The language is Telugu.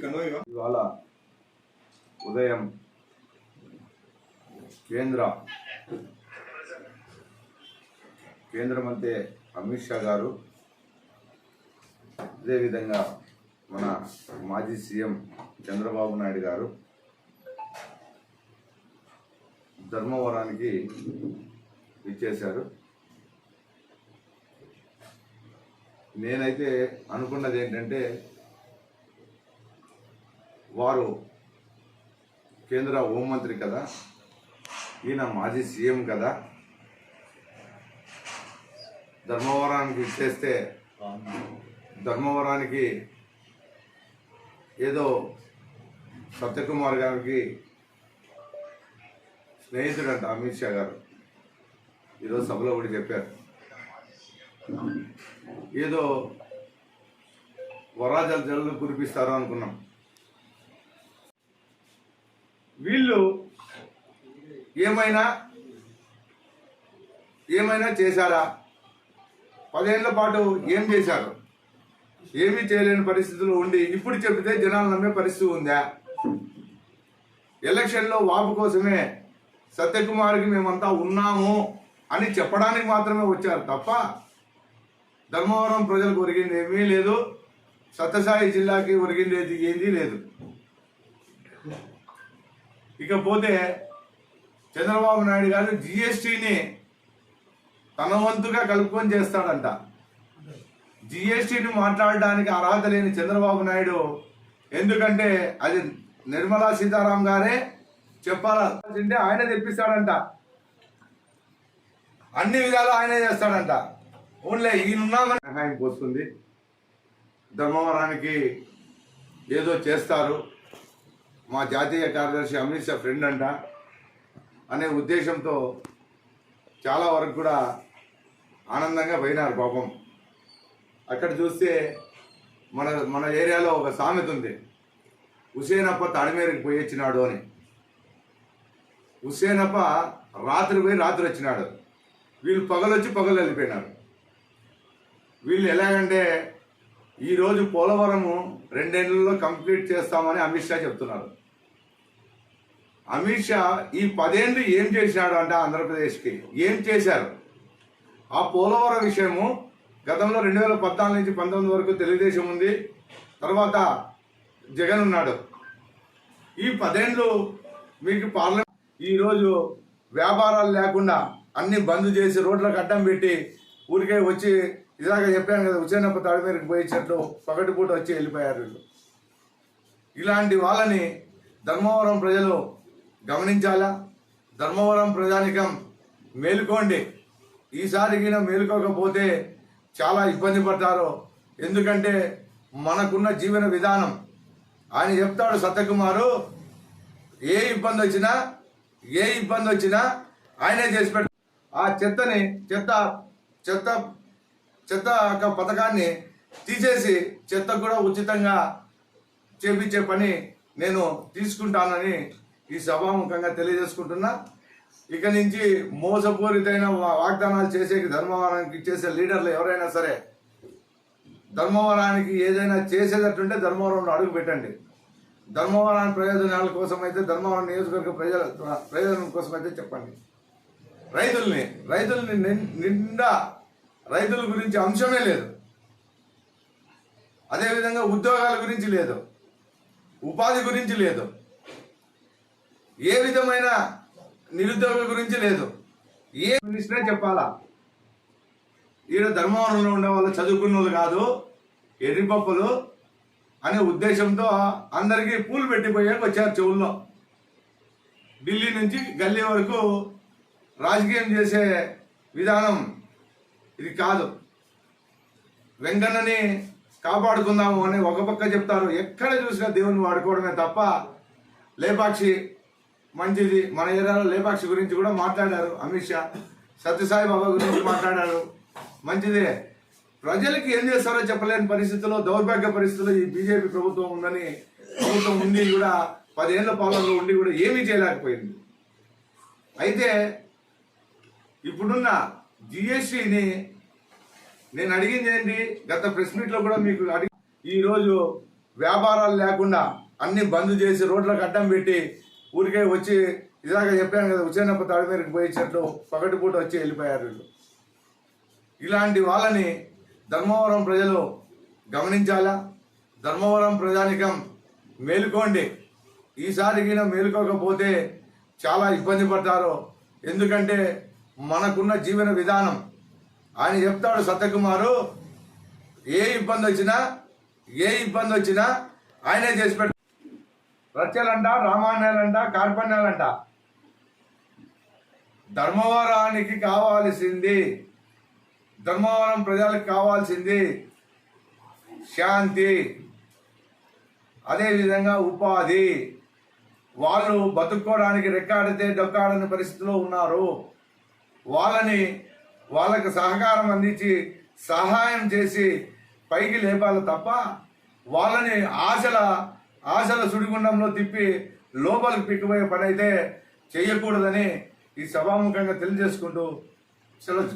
కన్వా ఇవాళ ఉదయం కేంద్ర కేంద్ర మంత్రి అమిత్ షా గారు అదేవిధంగా మన మాజీ సీఎం చంద్రబాబు నాయుడు గారు ధర్మవరానికి ఇచ్చేశారు నేనైతే అనుకున్నది ఏంటంటే వారు కేంద్ర హోంమంత్రి కదా ఈయన మాజీ సీఎం కదా ధర్మవరానికి ఇచ్చేస్తే ధర్మవరానికి ఏదో సత్యకుమార్ గారికి స్నేహితుడంట అమిత్ షా గారు. ఈరోజు సభలో కూడా చెప్పారు. ఏదో వరాజల జల్లు కురిపిస్తారు అనుకున్నాం. వీళ్ళు ఏమైనా ఏమైనా చేశారా? పదేళ్ళ పాటు ఏం చేశారు? ఏమీ చేయలేని పరిస్థితులు ఉండి ఇప్పుడు చెబితే జనాలు నమ్మే పరిస్థితి ఉందా? ఎలక్షన్లో వాపు కోసమే సత్యకుమార్కి మేమంతా ఉన్నాము అని చెప్పడానికి మాత్రమే వచ్చారు తప్ప ధర్మవరం ప్రజలకు ఒరిగింది ఏమీ లేదు. సత్యసాయి జిల్లాకి ఒరిగింది ఏంది? లేదు. ఇకపోతే చంద్రబాబు నాయుడు గారు జిఎస్టిని తన వంతుగా కలుపుకొని చేస్తాడంట. జిఎస్టిని మాట్లాడడానికి అర్హత లేని చంద్రబాబు నాయుడు ఎందుకంటే అది నిర్మలా సీతారాం గారే చెప్పాలంటే ఆయన తెప్పిస్తాడంట. అన్ని విధాలు ఆయనే చేస్తాడంట. ఓన్లీ ఈయనున్నామని సహాయం పోస్తుంది. ధర్మవరానికి ఏదో చేస్తారు. మా జాతీయ కార్యదర్శి అమిత్ షా ఫ్రెండ్ అంట. అనే ఉద్దేశంతో చాలా వరకు కూడా ఆనందంగా పోయినారు పాపం. అక్కడ చూస్తే మన మన ఏరియాలో ఒక సామెత ఉంది. హుసేనప్ప తడిమేరకు పోయి వచ్చినాడు అని. హుసేనప్ప రాత్రి పోయి రాత్రి వచ్చినాడు. వీళ్ళు పగలొచ్చి పగలు వెళ్ళిపోయినారు వీళ్ళు ఎలాగంటే ఈరోజు పోలవరము రెండేళ్ళలో కంప్లీట్ చేస్తామని అమిత్ షా చెప్తున్నారు. అమిత్ షా ఈ పదేళ్ళు ఏం చేసినాడు అంటే ఆంధ్రప్రదేశ్కి? ఏం చేశారు? ఆ పోలవరం విషయము గతంలో రెండు వేల పద్నాలుగు నుంచి పంతొమ్మిది వరకు తెలుగుదేశం ఉంది. తర్వాత జగన్ ఉన్నాడు. ఈ పదేళ్ళు మీకు పార్లమెంట్ ఈరోజు వ్యాపారాలు లేకుండా అన్ని బంద్ చేసి రోడ్లకు అడ్డం పెట్టి ఊరికే వచ్చి ఇలాగ చెప్పాను కదా ఉసేనప్ప తాడి మీదకి పోయించినట్లు పగటిపూట వచ్చి వెళ్ళిపోయారు వీళ్ళు. ఇలాంటి వాళ్ళని ధర్మవరం ప్రజలు గమనించాలా? ధర్మవరం ప్రజానికం మేలుకోండి. ఈసారి మేలుకోకపోతే చాలా ఇబ్బంది పడతారు. ఎందుకంటే మనకున్న జీవన విధానం. ఆయన చెప్తాడు సత్యకుమారు ఏ ఇబ్బంది వచ్చినా ఏ ఇబ్బంది వచ్చినా ఆయనే చేసి పెట్ట ఆ చెత్తని చెత్త చెత్త చెత్త పథకాన్ని తీసేసి చెత్త కూడా ఉచితంగా చేపించే పని నేను తీసుకుంటానని ఈ సభాముఖంగా తెలియజేసుకుంటున్నా. ఇక నుంచి మోసపూరితైన వా- వాగ్దానాలు చేసే ధర్మవరానికి చేసే లీడర్లు ఎవరైనా సరే ధర్మవరానికి ఏదైనా చేసేటట్టుంటే ధర్మవరంలో అడుగు పెట్టండి. ధర్మవరం ప్రయోజనాల కోసం అయితే ధర్మవరం నియోజకవర్గ ప్రజల ప్రయోజనం కోసం అయితే చెప్పండి. రైతుల్ని రైతుల్ని నిన్- నిండా రైతుల గురించి అంశమే లేదు. అదేవిధంగా ఉద్యోగాల గురించి లేదు. ఉపాధి గురించి లేదు. ఏ విధమైన నిరుద్యోగ గురించి లేదు. ఏ మినిస్టరే చెప్పాలా? ఈడ ధర్మవరంలో ఉండే వాళ్ళు చదువుకున్న వాళ్ళు కాదు ఎర్రిపప్పులు అనే ఉద్దేశంతో అందరికీ పూలు పెట్టిపోయాక వచ్చారు చెవుల్లో. ఢిల్లీ నుంచి గల్లీ వరకు రాజకీయం చేసే విధానం ఇది కాదు. వెంకన్నని కాపాడుకుందాము అని ఒక పక్క చెప్తారు. ఎక్కడ చూసినా దేవుని వాడుకోవడమే తప్ప లేపాక్షి మంచిది. మన ఏరియాలో లేపాక్షి గురించి కూడా మాట్లాడారు అమిత్ షా. సత్యసాయి బాబా గురించి మాట్లాడారు. మంచిదే. ప్రజలకి ఏం చేస్తారో చెప్పలేని పరిస్థితుల్లో దౌర్భాగ్య పరిస్థితుల్లో ఈ బీజేపీ ప్రభుత్వం ఉందని ప్రభుత్వం ఉండి కూడా పదేళ్ళ పాలనలో ఉండి కూడా ఏమీ చేయలేకపోయింది. అయితే ఇప్పుడున్న జిఎస్టిని నేను అడిగింది ఏంటి? గత ప్రెస్ మీట్లో కూడా మీకు అడిగి ఈరోజు వ్యాపారాలు లేకుండా అన్ని బంద్ చేసి రోడ్లకు అడ్డం పెట్టి ఊరికే వచ్చి ఇలాగ చెప్పాను కదా ఉచ్చేనప్ప తాడి మీదకి పోయి చెట్లు పగటిపూట వచ్చి వెళ్ళిపోయారు వీళ్ళు. ఇలాంటి వాళ్ళని ధర్మవరం ప్రజలు గమనించాలా? ధర్మవరం ప్రజానికం మేలుకోండి. ఈసారికి మేలుకోకపోతే చాలా ఇబ్బంది పడతారు. ఎందుకంటే మనకున్న జీవన విధానం. ఆయన చెప్తాడు సత్యకుమారు ఏ ఇబ్బంది వచ్చినా ఏ ఇబ్బంది వచ్చినా ఆయనే చేసి పెట్ట రచలంట రామాయణాలంట కార్పణ్యాలంట ధర్మవరానికి కావాల్సింది ధర్మవరం ప్రజలకు కావాల్సింది శాంతి అదేవిధంగా ఉపాధి. వాళ్ళు బతుక్కోవడానికి రెక్కాడితే డొక్కాడని పరిస్థితిలో ఉన్నారు. వాళ్ళని వాళ్ళకి సహకారం అందించి సహాయం చేసి పైకి లేపాలి తప్ప వాళ్ళని ఆశల ఆశల సుడిగుండంలో తిప్పి లోపలికి పిక్కుపోయే పని అయితే చేయకూడదని ఈ సభాముఖంగా తెలియజేసుకుంటూ సెలవు